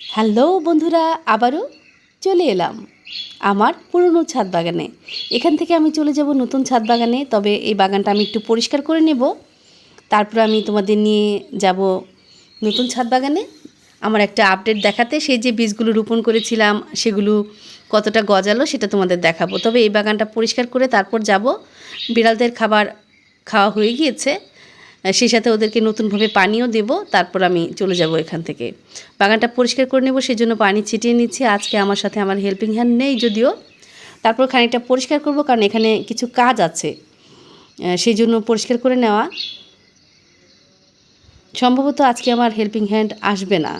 Hello বন্ধুরা, আবারও চলে এলাম আমার পুরনো ছাদ বাগানে। এখান থেকে আমি চলে যাব নতুন ছাদ বাগানে, তবে এই বাগানটা আমি একটু পরিষ্কার করে নেব। তারপর আমি তোমাদের নিয়ে যাব নতুন ছাদ বাগানে। আমার একটা আপডেট দেখাতে, সেই যে বীজগুলো রোপণ করেছিলাম, সেগুলো কতটা গজালো সেটা তোমাদের দেখাবো। তবে এই বাগানটা পরিষ্কার করে তারপর যাব। বিড়ালদের খাবার খাওয়া হয়ে গিয়েছে। সেই সাথে ওদেরকে নতুনভাবে পানিও দেব, তারপর আমি চলে যাব এখান থেকে। বাগানটা পরিষ্কার করে নেব সেই জন্য পানি ছিটিয়ে নিচ্ছি। আজকে আমার সাথে আমার হেল্পিং হ্যান্ড নেই যদিও। তারপর খানিকটা পরিষ্কার করব, কারণ এখানে কিছু কাজ আছে। সেই জন্য পরিষ্কার করে নেওয়া। সম্ভবত আজকে আমার হেল্পিং হ্যান্ড আসবে না।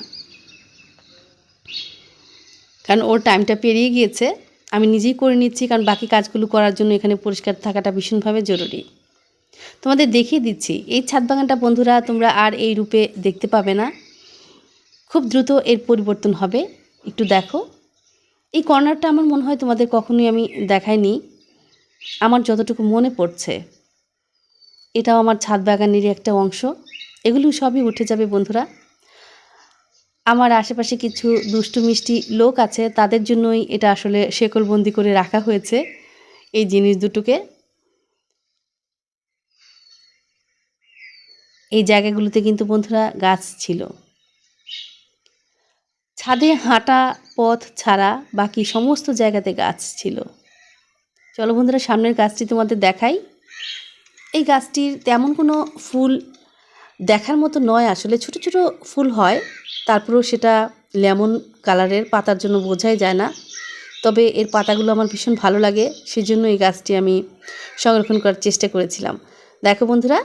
কারণ ওর টাইমটা পেরিয়ে গিয়েছে। আমি নিজেই করে নিচ্ছি, কারণ বাকি কাজগুলো করার জন্য এখানে পরিষ্কার থাকাটা ভীষণভাবে জরুরি। তোমাদের দেখিয়ে দিচ্ছি, এই ছাদ বাগানটা বন্ধুরা তোমরা আর এই রূপে দেখতে পাবে না। খুব দ্রুত এর পরিবর্তন হবে, একটু দেখো। এই কর্নারটা আমার মনে হয় তোমাদের কখনোই আমি দেখাইনি। আমার যতটুকু মনে পড়ছে, এটাও আমার ছাদ বাগানেরই একটা অংশ। এগুলো সবই উঠে যাবে বন্ধুরা। আমার আশেপাশে কিছু দুষ্টু মিষ্টি লোক আছে, তাদের জন্যই এটা আসলে শেকলবন্দি করে রাখা হয়েছে, এই জিনিস দুটোকে। এই জায়গাগুলোতে কিন্তু বন্ধুরা গাছ ছিল। ছাদে হাঁটা পথ ছাড়া বাকি সমস্ত জায়গাতে গাছ ছিল। চলো বন্ধুরা সামনের গাছটি তোমাদের দেখাই। এই গাছটির তেমন কোনো ফুল দেখার মতো নয় আসলে, ছোট ছোট ফুল হয়, তারপরেও সেটা লেমন কালারের পাতার জন্য বোঝাই যায় না। তবে এর পাতাগুলো আমার ভীষণ ভালো লাগে, সেজন্য এই গাছটি আমি সংরক্ষণ করার চেষ্টা করেছিলাম। দেখো বন্ধুরা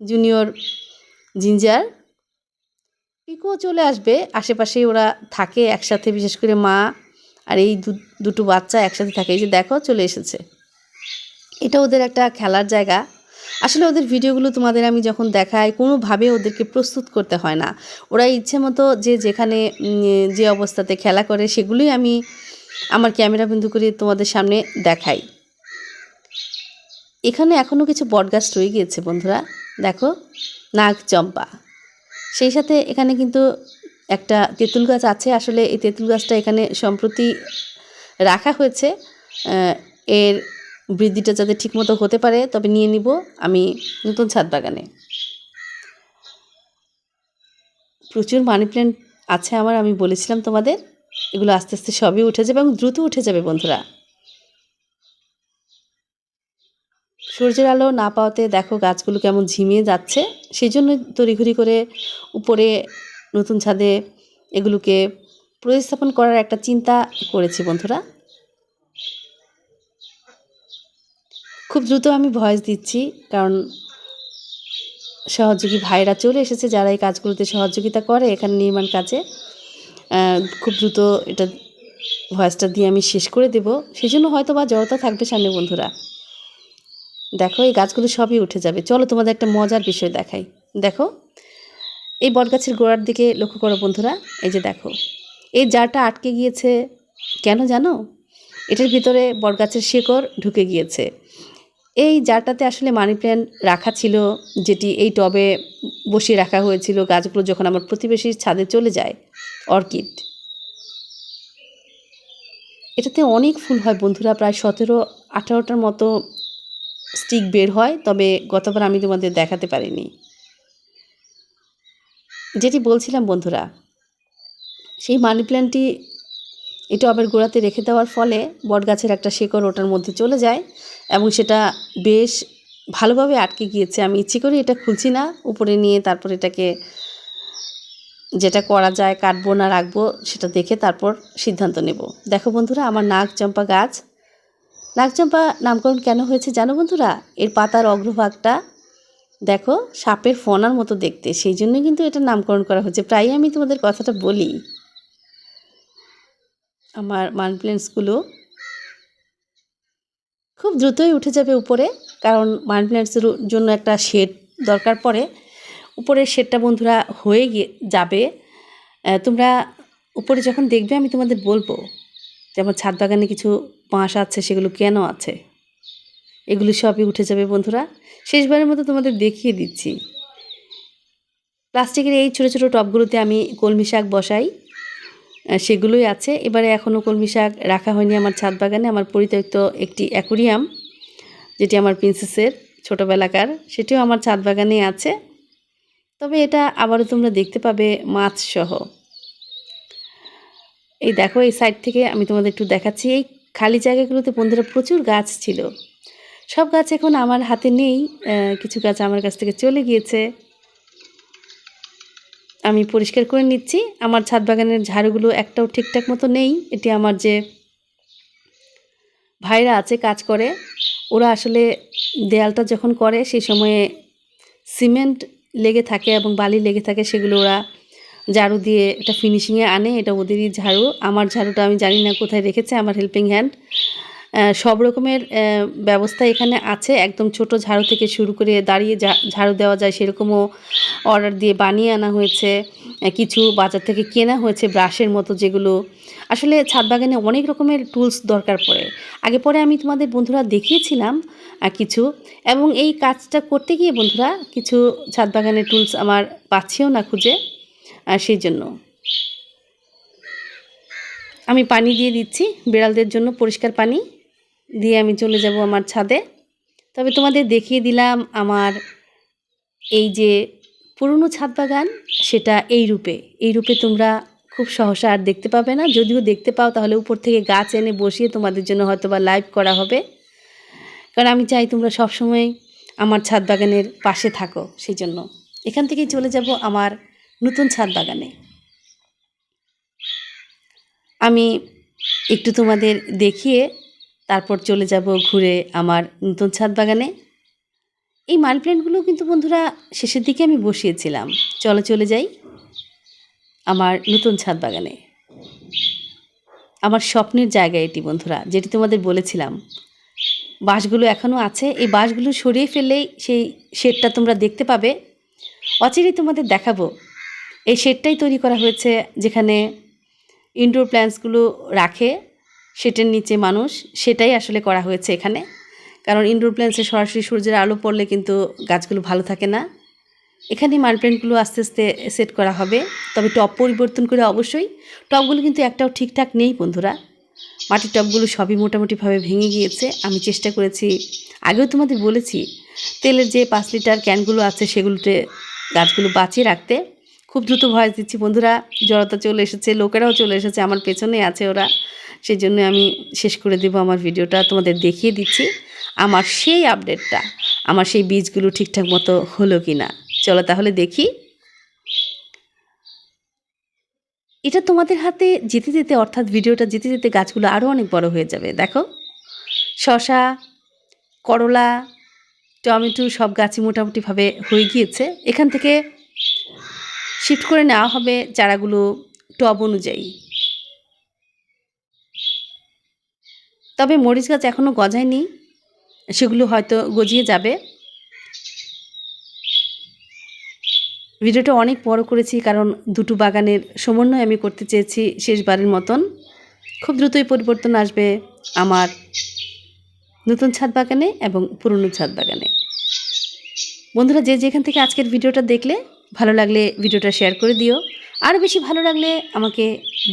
জুনিয়র জিঞ্জার। পিকো চলে আসবে, আশেপাশেই ওরা থাকে একসাথে, বিশেষ করে মা আর এই দুটো বাচ্চা একসাথে থাকে। এই যে দেখো, চলে এসেছে। এটা ওদের একটা খেলার জায়গা। আসলে ওদের ভিডিওগুলো তোমাদের আমি যখন দেখাই কোনোভাবে ওদেরকে প্রস্তুত করতে হয় না। ওরা ইচ্ছে মতো যে যেখানে যে অবস্থাতে খেলা করে, সেগুলোই আমি আমার ক্যামেরা বন্ধু করে তোমাদের সামনে দেখাই। এখানে এখনও কিছু বটগাছ রয়ে গিয়েছে, বন্ধুরা। দেখো চম্পা। সেই সাথে এখানে কিন্তু একটা তেঁতুল গাছ আছে। আসলে এই তেঁতুল গাছটা এখানে সম্প্রতি রাখা হয়েছে। এর বৃদ্ধিটা যাতে ঠিকমতো হতে পারে, তবে নিয়ে নিব আমি নতুন ছাদ বাগানে। প্রচুর মানি প্ল্যান্ট আছে আমার, আমি বলেছিলাম তোমাদের। এগুলো আস্তে আস্তে সবই উঠে যাবে এবং দ্রুত উঠে যাবে বন্ধুরা। সূর্যের আলো না পাওয়াতে দেখো গাছগুলো কেমন ঝিমিয়ে যাচ্ছে। সেই জন্য তড়িঘড়ি করে উপরে নতুন ছাদে এগুলোকে প্রতিস্থাপন করার একটা চিন্তা করেছি বন্ধুরা। খুব দ্রুত আমি ভয়েস দিচ্ছি কারণ সহযোগী ভাইরা চলে এসেছে যারা এই কাজগুলোতে সহযোগিতা করে এখানে নির্মাণ কাজে। খুব দ্রুত এটা ভয়েসটা দিয়ে আমি শেষ করে দেব। সেই জন্য হয়তো বা জড়তা থাকবে সামনে বন্ধুরা। দেখো, এই গাছগুলো সবই উঠে যাবে। চলো তোমাদের একটা মজার বিষয় দেখাই। দেখো, এই বটগাছের গোড়ার দিকে লক্ষ্য করো বন্ধুরা, এই যে দেখো। এই জারটা আটকে গিয়েছে, কেন জানো? এটার ভিতরে বটগাছের শিকড় ঢুকে গিয়েছে। এই জারটাতে আসলে মানি প্ল্যান্ট রাখা ছিল, যেটি এই টবে বসিয়ে রাখা হয়েছিল গাছগুলো যখন আমার প্রতিবেশীর ছাদে চলে যায়, অর্কিড। এটাতে অনেক ফুল হয় বন্ধুরা, প্রায় সতেরো আঠারোটার মতো স্টিক বের হয়, তবে গতবার আমি তোমাদের দেখাতে পারিনি। যেটি বলছিলাম, বন্ধুরা, সেই মানি প্ল্যান্টটি এই টবের গোড়াতে রেখে দেওয়ার ফলে বটগাছের একটা শিকড় ওটার মধ্যে চলে যায় এবং সেটা বেশ ভালোভাবে আটকে গিয়েছে। আমি ইচ্ছে করে এটা খুলছি না, উপরে নিয়ে তারপর এটাকে যেটা করা যায়, কাটবো না, রাখব, সেটা দেখে তারপর সিদ্ধান্ত নেব। দেখো বন্ধুরা, আমার নাক চম্পা গাছ নাগচম্পা নামকরণ কেন হয়েছে জানো বন্ধুরা? এর পাতার অগ্রভাগটা দেখো, সাপের ফোনার মতো দেখতে। সেই জন্যই কিন্তু এটা নামকরণ করা হয়েছে। প্রায়ই আমি তোমাদের কথাটা বলি। আমার মানি প্ল্যান্টসগুলো খুব দ্রুতই উঠে যাবে উপরে, কারণ মানি প্ল্যান্টসের জন্য একটা শেড দরকার পড়ে। উপরের শেডটা বন্ধুরা হয়ে গিয়ে যাবে। তোমরা উপরে যখন দেখবে আমি তোমাদের বলব, যেমন ছাদ বাগানে কিছু বাঁশ আছে, সেগুলো কেন আছে? এগুলো সবই উঠে যাবে বন্ধুরা। শেষবারের মতো তোমাদের দেখিয়ে দিচ্ছি। প্লাস্টিকের এই ছোটো ছোটো টবগুলোতে আমি কলমি শাক বসাই। সেগুলোই আছে। এবারে এখনও কলমি শাক রাখা হয়নি আমার ছাদ বাগানে। আমার পরিত্যক্ত একটি অ্যাকুরিয়াম, যেটি আমার প্রিন্সেসের ছোটোবেলাকার, সেটিও আমার ছাদ বাগানে আছে। তবে এটা আবারও তোমরা দেখতে পাবে মাছ সহ এই দেখো, এই সাইড থেকে আমি তোমাদের একটু দেখাচ্ছি। এই খালি জায়গাগুলোতে বন্ধুরা প্রচুর গাছ ছিল। সব গাছ এখন আমার হাতে নেই কিছু গাছ আমার কাছ থেকে চলে গিয়েছে। আমি পরিষ্কার করে নিচ্ছি। আমার ছাদ বাগানের ঝাড়ুগুলো একটাও ঠিকঠাক মতো নেই। এটি আমার যে ভাইরা আছে, কাজ করে, ওরা আসলে দেয়ালটা যখন করে সেই সময়ে সিমেন্ট লেগে থাকে এবং বালি লেগে থাকে, সেগুলো ওরা ঝাড়ু দিয়ে এটা ফিনিশিংয়ে আনে, এটা ওদেরই ঝাড়ু। আমার ঝাড়ুটা আমি জানি না কোথায় রেখেছে, আমার হেল্পিং হ্যান্ড সব রকমের ব্যবস্থা এখানে আছে। একদম ছোট ঝাড়ু থেকে শুরু করে দাঁড়িয়ে ঝাড়ু দেওয়া যায় সেরকমও অর্ডার দিয়ে বানিয়ে আনা হয়েছে। কিছু বাজার থেকে কেনা হয়েছে ব্রাশের মতো যেগুলো। আসলে ছাদ বাগানে অনেক রকমের টুলস দরকার পড়ে। আগে পরে আমি তোমাদের বন্ধুরা দেখিয়েছিলাম কিছু। এবং এই কাজটা করতে গিয়ে বন্ধুরা কিছু ছাদ বাগানের টুলস আমার পাচ্ছিও না খুঁজে। আর সেই জন্য আমি পানি দিয়ে দিচ্ছি, বিড়ালদের জন্য পরিষ্কার পানি দিয়ে আমি চলে যাব আমার ছাদে। তবে তোমাদের দেখিয়ে দিলাম আমার এই যে পুরনো ছাদ বাগান, সেটা এই রূপে। এই রূপে তোমরা খুব সহসা আর দেখতে পাবে না। যদিও দেখতে পাও, তাহলে উপর থেকে গাছ এনে বসিয়ে তোমাদের জন্য হয়তো বা লাইভ করা হবে। কারণ আমি চাই তোমরা সবসময় আমার ছাদ বাগানের পাশে থাকো, সেই জন্য। এখান থেকেই চলে যাব আমার নতুন ছাদ বাগানে। আমি একটু তোমাদের দেখিয়ে তারপর চলে যাব ঘুরে আমার নতুন ছাদ বাগানে। এই মানি প্ল্যান্টগুলো কিন্তু বন্ধুরা শেষের দিকে আমি বসিয়েছিলাম। চলো চলে যাই আমার নতুন ছাদ বাগানে। আমার স্বপ্নের জায়গা এটি বন্ধুরা, যেটি তোমাদের বলেছিলাম। বাঁশগুলো এখনও আছে, এই বাঁশগুলো সরিয়ে ফেললেই সেই শেডটা তোমরা দেখতে পাবে। অচিরেই তোমাদের দেখাবো এই শেডটাই তৈরি করা হয়েছে যেখানে ইনডোর প্ল্যান্টসগুলো রাখে সেটার নিচে মানুষ, সেটাই আসলে করা হয়েছে এখানে। কারণ ইনডোর প্ল্যান্টসে সরাসরি সূর্যের আলো পড়লে কিন্তু গাছগুলো ভালো থাকে না। এখানে মানি প্ল্যান্টগুলো আস্তে আস্তে সেট করা হবে। তবে টব পরিবর্তন করে অবশ্যই টবগুলো কিন্তু একটাও ঠিকঠাক নেই বন্ধুরা। মাটির টবগুলো সবই মোটামুটিভাবে ভেঙে গিয়েছে। আমি চেষ্টা করেছি, আগেও তোমাদের বলেছি, তেলের যে পাঁচ লিটার ক্যানগুলো আছে সেগুলোতে গাছগুলো বাঁচিয়ে রাখতে। খুব দ্রুত ভয় দিচ্ছি, বন্ধুরা, জড়তা চলে এসেছে, লোকেরাও চলে এসেছে, আমার পেছনে আছে ওরা। সেই জন্য আমি শেষ করে দেবো আমার ভিডিওটা, তোমাদের দেখিয়ে দিচ্ছি আমার সেই আপডেটটা, আমার সেই বীজগুলো ঠিকঠাক মতো হলো কি না চলো তাহলে দেখি। এটা তোমাদের হাতে যেতে যেতে, অর্থাৎ ভিডিওটা যেতে যেতে গাছগুলো আরও অনেক বড় হয়ে যাবে। দেখো, শশা, করলা, টমেটো সব গাছই মোটামুটিভাবে হয়ে গিয়েছে। এখান থেকে শিফট করে নেওয়া হবে চারাগুলো টব অনুযায়ী। তবে মরিচ গাছ এখনও গজায়নি, সেগুলো হয়তো গজিয়ে যাবে। ভিডিওটা অনেক বড় করেছি, কারণ দুটো বাগানের সমন্বয় আমি করতে চেয়েছি শেষবারের মতন। খুব দ্রুতই পরিবর্তন আসবে আমার নতুন ছাদ বাগানে এবং পুরনো ছাদ বাগানে। বন্ধুরা, যে যেখান থেকে আজকের ভিডিওটা দেখলে ভালো লাগলে ভিডিওটা শেয়ার করে দিও। আরও বেশি ভালো লাগলে আমাকে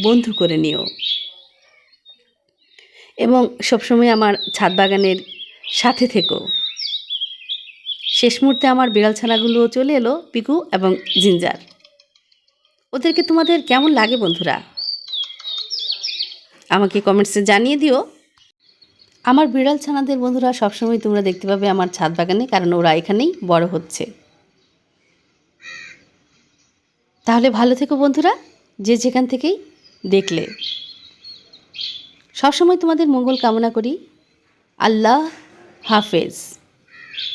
বন্ধু করে নিও। এবং সবসময় আমার ছাদ বাগানের সাথে থেকো। শেষ মুহূর্তে আমার বিড়াল ছানাগুলো চলে এলো, পিকু এবং জিঞ্জার। ওদেরকে তোমাদের কেমন লাগে বন্ধুরা? আমাকে কমেন্টসে জানিয়ে দিও। আমার বিড়াল ছানাদের বন্ধুরা সবসময় তোমরা দেখতে পাবে আমার ছাদ বাগানে, কারণ ওরা এখানেই বড় হচ্ছে। তাহলে ভালো থেকো বন্ধুরা, যে যেখান থেকেই দেখলে। সবসময় তোমাদের মঙ্গল কামনা করি। আল্লাহ হাফেজ।